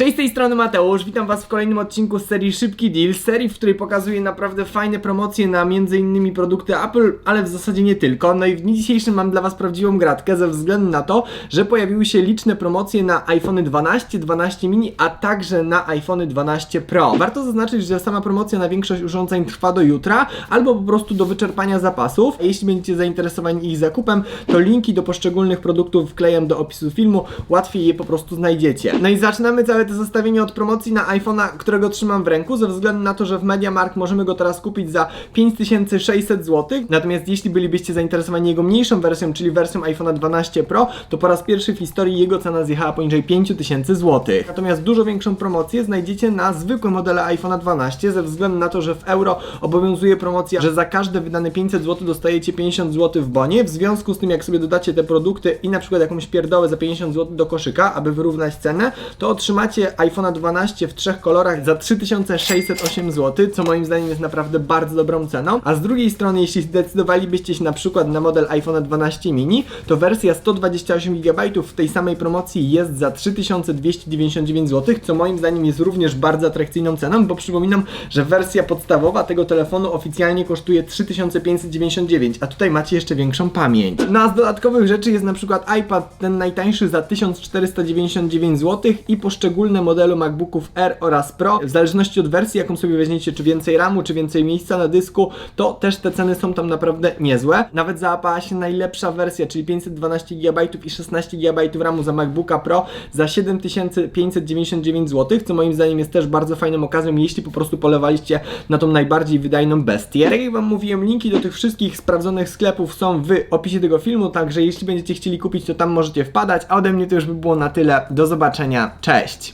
Cześć, z tej strony Mateusz, witam was w kolejnym odcinku z serii Szybki Deal, serii, w której pokazuję naprawdę fajne promocje na m.in. produkty Apple, ale w zasadzie nie tylko. No i w dniu dzisiejszym mam dla was prawdziwą gratkę ze względu na to, że pojawiły się liczne promocje na iPhone 12, 12 mini, a także na iPhone 12 Pro. Warto zaznaczyć, że sama promocja na większość urządzeń trwa do jutra, albo po prostu do wyczerpania zapasów. Jeśli będziecie zainteresowani ich zakupem, to linki do poszczególnych produktów wklejam do opisu filmu, łatwiej je po prostu znajdziecie. No i zaczynamy całe to zestawienie od promocji na iPhone'a, którego trzymam w ręku, ze względu na to, że w MediaMarkt możemy go teraz kupić za 5600 zł. Natomiast jeśli bylibyście zainteresowani jego mniejszą wersją, czyli wersją iPhone'a 12 Pro, to po raz pierwszy w historii jego cena zjechała poniżej 5000 zł. Natomiast dużo większą promocję znajdziecie na zwykłe modele iPhone'a 12, ze względu na to, że w euro obowiązuje promocja, że za każde wydane 500 zł dostajecie 50 zł w bonie. W związku z tym, jak sobie dodacie te produkty i na przykład jakąś pierdołę za 50 zł do koszyka, aby wyrównać cenę, to otrzymacie iPhone'a 12 w trzech kolorach za 3608 zł, co moim zdaniem jest naprawdę bardzo dobrą ceną. A z drugiej strony, jeśli zdecydowalibyście się na przykład na model iPhone'a 12 mini, to wersja 128 GB w tej samej promocji jest za 3299 zł, co moim zdaniem jest również bardzo atrakcyjną ceną, bo przypominam, że wersja podstawowa tego telefonu oficjalnie kosztuje 3599, a tutaj macie jeszcze większą pamięć. No a z dodatkowych rzeczy jest na przykład iPad, ten najtańszy za 1499 zł i poszczególne modele MacBooków R oraz Pro, w zależności od wersji, jaką sobie weźmiecie, czy więcej RAMu, czy więcej miejsca na dysku, to też te ceny są tam naprawdę niezłe. Nawet załapała się najlepsza wersja, czyli 512 GB i 16 GB RAMu za MacBooka Pro za 7599 zł, co moim zdaniem jest też bardzo fajną okazją, jeśli po prostu polewaliście na tą najbardziej wydajną bestię. Tak jak Wam mówiłem, linki do tych wszystkich sprawdzonych sklepów są w opisie tego filmu, także jeśli będziecie chcieli kupić, to tam możecie wpadać, a ode mnie to już by było na tyle. Do zobaczenia, cześć!